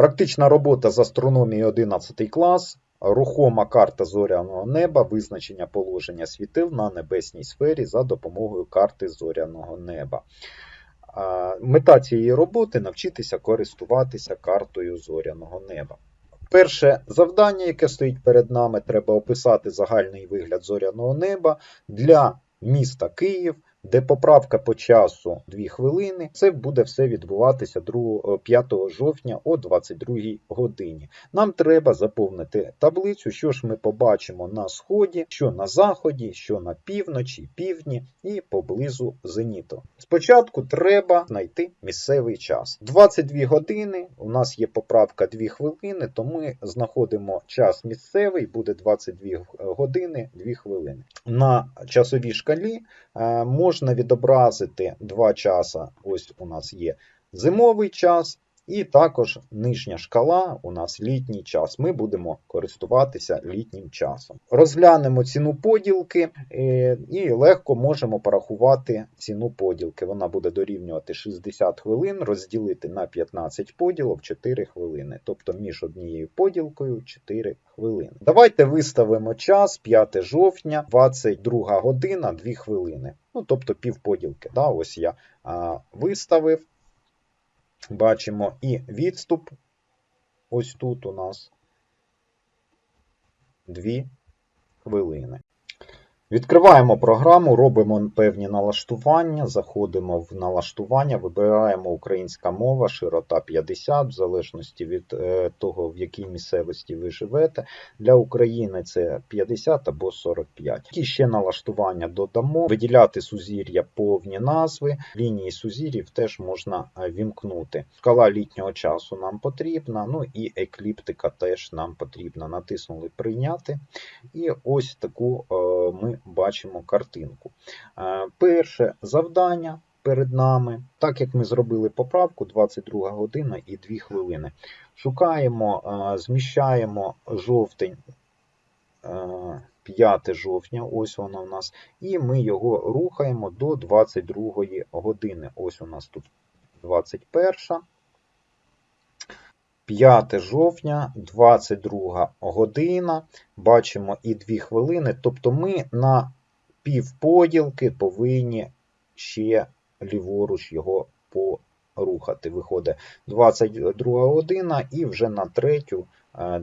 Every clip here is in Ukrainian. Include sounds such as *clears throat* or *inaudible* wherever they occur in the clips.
Практична робота з астрономії 11 клас. Рухома карта зоряного неба, визначення положення світил на небесній сфері за допомогою карти зоряного неба. Мета цієї роботи навчитися користуватися картою зоряного неба. Перше завдання, яке стоїть перед нами, треба описати загальний вигляд зоряного неба для міста Київ, де поправка по часу 2 хвилини. Це буде все відбуватися 2, 5 жовтня о 22 годині. Нам треба заповнити таблицю, що ж ми побачимо на сході, що на заході, що на півночі, півдні і поблизу зеніту. Спочатку треба знайти місцевий час. 22 години. У нас є поправка 2 хвилини, то ми знаходимо час місцевий, буде 22 години 2 хвилини. На часовій шкалі е, можна відобразити два часа. Ось у нас є зимовий час, і також нижня шкала у нас літній час. Ми будемо користуватися літнім часом. Розглянемо ціну поділки е, і легко можемо порахувати ціну поділки. Вона буде дорівнювати 60 хвилин, розділити на 15 поділок 4 хвилини. Тобто між однією поділкою 4 хвилини. Давайте виставимо час 5 жовтня, 22 година, 2 хвилини. Ну, тобто півподілки. Да? Ось я а, виставив. Бачимо і відступ. Ось тут у нас 2 хвилини. Відкриваємо програму, робимо певні налаштування, заходимо в налаштування, вибираємо українська мова, широта 50, в залежності від е, того, в якій місцевості ви живете. Для України це 50 або 45. Які ще налаштування додамо, виділяти сузір'я повні назви, лінії сузір'їв теж можна е, вімкнути. Скала літнього часу нам потрібна, ну і екліптика теж нам потрібна. Натиснули прийняти. І ось таку е, ми бачимо картинку. Е, Перше завдання перед нами, так як ми зробили поправку 22 година і 2 хвилини. Шукаємо, е, зміщаємо жовтень. е, 5 жовтня, ось воно у нас, і ми його рухаємо до 22 години. Ось у нас тут 21. 5 жовтня, 22 година. Бачимо і 2 хвилини. Тобто ми на півподілки повинні ще ліворуч його порухати. Виходить 22 година і вже на третю 2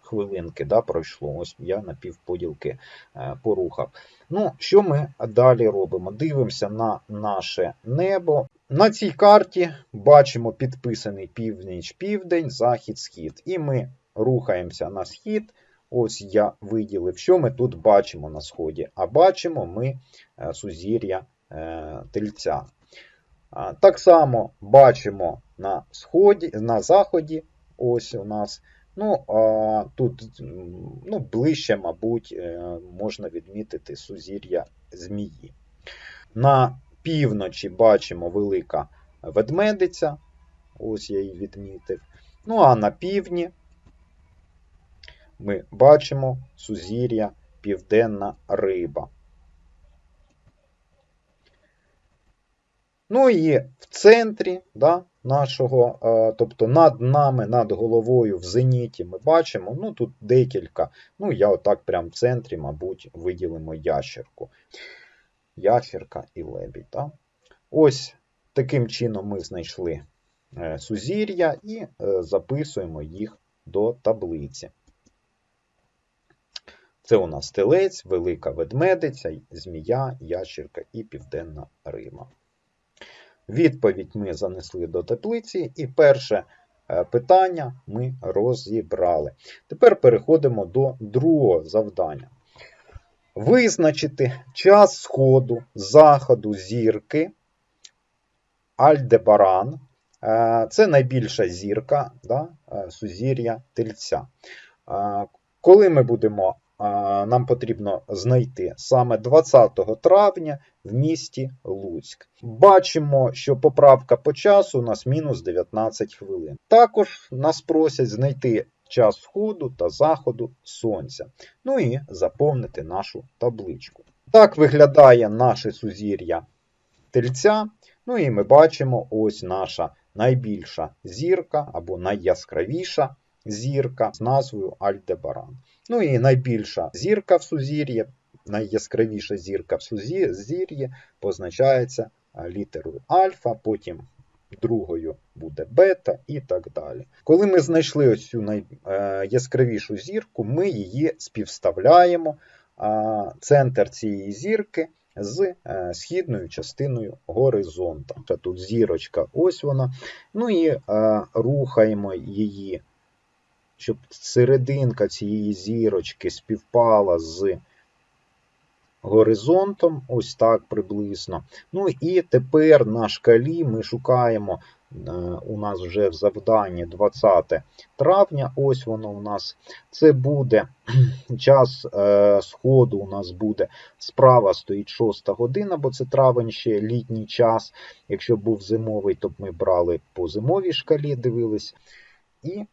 хвилинки да, пройшло. Ось я на півподілки е, порухав. Ну, що ми далі робимо? Дивимося на наше небо. На цій карті бачимо підписаний північ-південь, захід-схід. І ми рухаємося на схід. Ось я виділив, що ми тут бачимо на сході. А бачимо ми е, сузір'я е, тельця. Так само бачимо на сході, на заході. Ось у нас. Ну, а, тут ну, ближче, мабуть, е, можна відмітити сузір'я змії. На півночі бачимо велика ведмедиця. Ось я її відмітив. Ну, а на півдні ми бачимо сузір'я Південна Риба. Ну і в центрі да, нашого, е, тобто над нами, над головою в зеніті ми бачимо, ну тут декілька. Ну, я отак прямо в центрі, мабуть, виділимо ящерку. Ящерка і лебідь. Да? Ось таким чином ми знайшли е, сузір'я і е, записуємо їх до таблиці. Це у нас телець, велика ведмедиця, змія, ящерка і південна рима. Відповідь ми занесли до таблиці, і перше е, питання ми розібрали. Тепер переходимо до другого завдання. Визначити час сходу, заходу зірки Альдебаран. Е, Це найбільша зірка да, е, сузір'я тельця. Е, Коли ми будемо, нам потрібно знайти саме 20 травня в місті Луцьк. Бачимо, що поправка по часу у нас мінус 19 хвилин. Також нас просять знайти час сходу та заходу сонця. Ну і заповнити нашу табличку. Так виглядає наше сузір'я тельця. Ну і ми бачимо ось наша найбільша зірка або найяскравіша зірка з назвою Альдебаран. Ну і найбільша зірка в сузір'ї, найяскравіша зірка в сузір'ї позначається літерою альфа, потім другою буде бета і так далі. Коли ми знайшли ось цю найяскравішу зірку, ми її співставляємо центр цієї зірки з е, східною частиною горизонта. Тут зірочка, ось вона. Ну і е, рухаємо її, щоб серединка цієї зірочки співпала з горизонтом, ось так приблизно. Ну і тепер на шкалі ми шукаємо. е, У нас вже в завданні 20 травня, ось воно у нас. Це буде *clears throat* час е, сходу у нас буде справа стоїть 6 година, бо це травень ще літній час. Якщо був зимовий, то б ми брали по зимовій шкалі, дивились. І Е,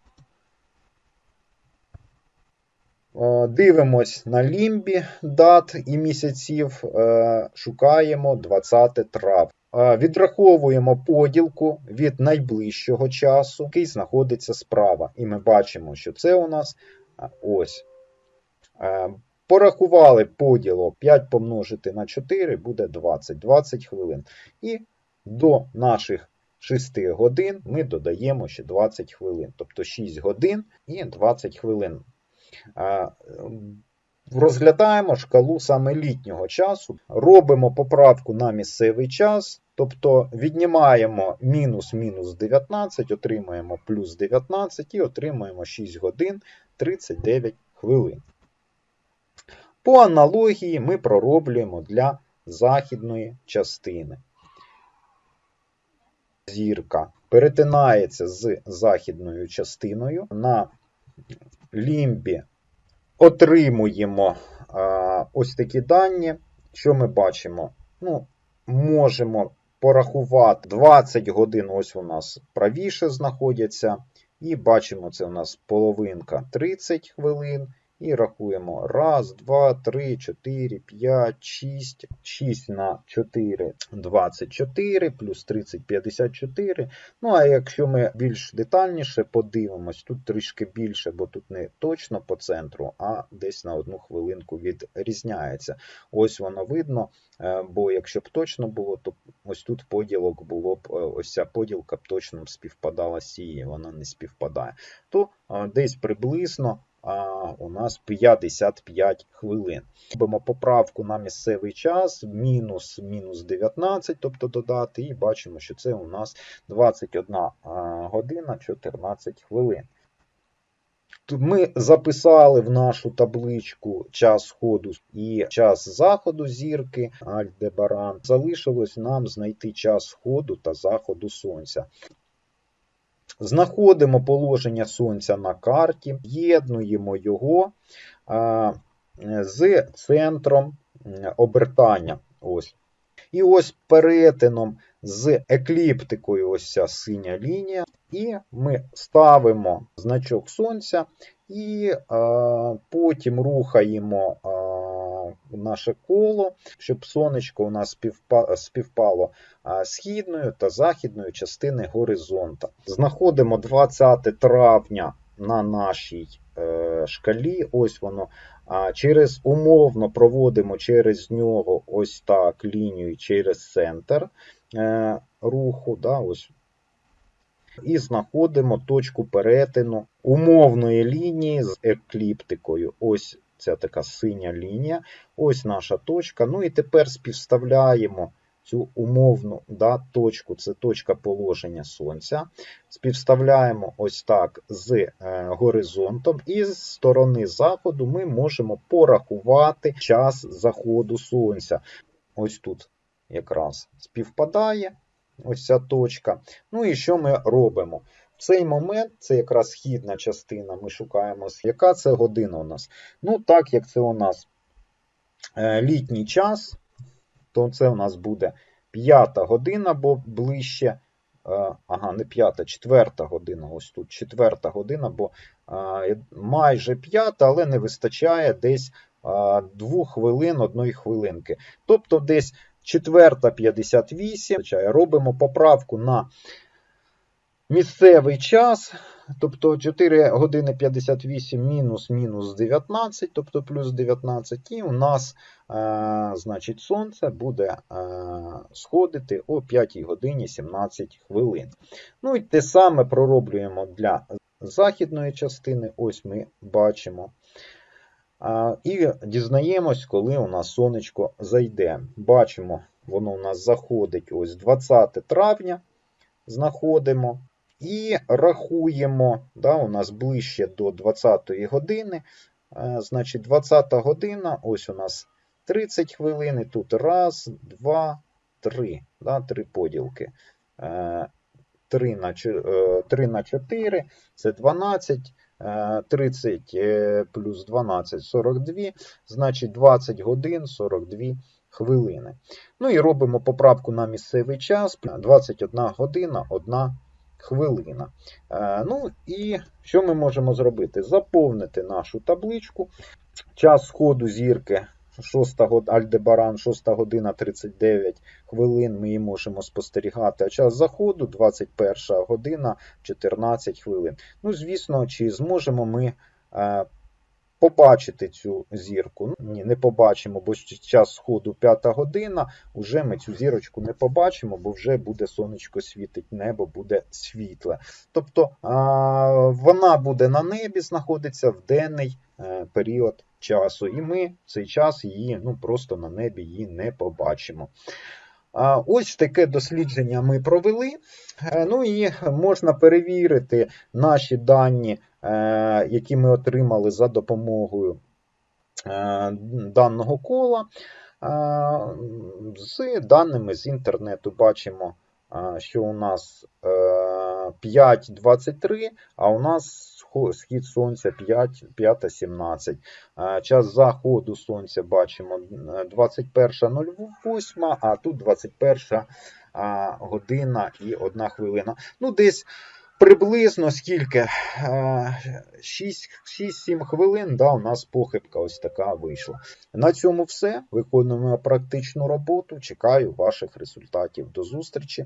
Дивимось на лімбі дат і місяців, е, шукаємо 20 трав. Е, Відраховуємо поділку від найближчого часу, який знаходиться справа. І ми бачимо, що це у нас е, ось. Е, Порахували поділок 5 помножити на 4 буде 20, 20 хвилин. І до наших 6 годин ми додаємо ще 20 хвилин. Тобто 6 годин і 20 хвилин. А, м, Розглядаємо шкалу саме літнього часу, робимо поправку на місцевий час, тобто віднімаємо мінус мінус 19, отримаємо плюс 19 і отримаємо 6 годин 39 хвилин. По аналогії ми пророблюємо для західної частини. Зірка перетинається з західною частиною на лімбі отримуємо а, ось такі дані. Що ми бачимо? Ну, Можемо порахувати 20 годин, ось у нас правіше знаходяться. І бачимо, це у нас половинка 30 хвилин. І рахуємо 1, 2, 3, 4, 5, 6. 6 на 4 24, плюс 30 54. Ну, а якщо ми більш детальніше подивимось, тут трішки більше, бо тут не точно по центру, а десь на одну хвилинку відрізняється. Ось воно видно, е, бо якщо б точно було, то ось тут поділок було б, е, ось ця поділка б точно співпадала з цією, вона не співпадає. То е, десь приблизно у нас 55 хвилин. Робимо поправку на місцевий час, мінус мінус 19, тобто додати, і бачимо, що це у нас 21 година 14 хвилин. Ми записали в нашу табличку час сходу і час заходу зірки Альдебаран. Залишилось нам знайти час сходу та заходу сонця. Знаходимо положення Сонця на карті, єднуємо його з центром обертання. Ось. І ось перетином з екліптикою ось ця синя лінія. І ми ставимо значок Сонця і потім рухаємо наше коло, щоб сонечко у нас співпало східною та західною частини горизонта. Знаходимо 20 травня на нашій е, шкалі. Ось воно. Через умовно проводимо через нього ось так лінію через центр е, руху. Да, ось. І знаходимо точку перетину умовної лінії з екліптикою. Ось ця така синя лінія. Ось наша точка. Ну і тепер співставляємо цю умовну да, точку, це точка положення Сонця. Співставляємо ось так з е, горизонтом, і з сторони заходу ми можемо порахувати час заходу Сонця. Ось тут якраз співпадає ось ця точка. Ну і що ми робимо? Цей момент, це якраз східна частина, ми шукаємо, яка це година у нас. Ну, так як це у нас е, літній час, то це у нас буде п'ята година, бо ближче. е, Ага, не п'ята, четверта година. Ось тут четверта година, бо е, майже п'ята, але не вистачає десь двох хвилин, одної хвилинки. Тобто десь четверта 58. Робимо поправку на Місцевий час, тобто 4 години 58 мінус мінус 19, тобто плюс 19, і у нас, е, значить, сонце буде е, сходити о 5 годині 17 хвилин. Ну і те саме пророблюємо для західної частини, ось ми бачимо. І дізнаємось, коли у нас сонечко зайде. Бачимо, воно у нас заходить ось 20 травня. Знаходимо і рахуємо. Да, у нас ближче до 20 години. Е, Значить, 20 година, ось у нас 30 хвилин. Тут раз, два, три. Да, три поділки. Е, 3 на, е, 3 на 4 це 12. Е, 30 е, плюс 12 42, значить 20 годин 42 хвилини. Ну і робимо поправку на місцевий час 21 година 1 хвилина. Е, Ну і що ми можемо зробити? Заповнити нашу табличку. Час сходу зірки 6 год- Альдебаран 6 година 39 хвилин ми її можемо спостерігати, а час заходу 21 година 14 хвилин. Ну, звісно, чи зможемо ми е, побачити цю зірку? Ну, Ні, не побачимо, бо час сходу 5 година, вже ми цю зірочку не побачимо, бо вже буде сонечко світить, небо буде світле. Тобто вона буде на небі, знаходиться в денний е, період часу, і ми в цей час її ну, просто на небі її не побачимо. Ось таке дослідження ми провели. Е, Ну і можна перевірити наші дані, які ми отримали за допомогою е, даного кола. Е, З даними з інтернету бачимо, е, що у нас е, 5.23, а у нас схід сонця 5.17. Е, Час заходу сонця бачимо е, 21.08, а тут 21 година і 1 хвилина. Ну, десь приблизно скільки? 6-7 хвилин, да, у нас похибка ось така вийшла. На цьому все. Виконуємо практичну роботу. Чекаю ваших результатів. До зустрічі!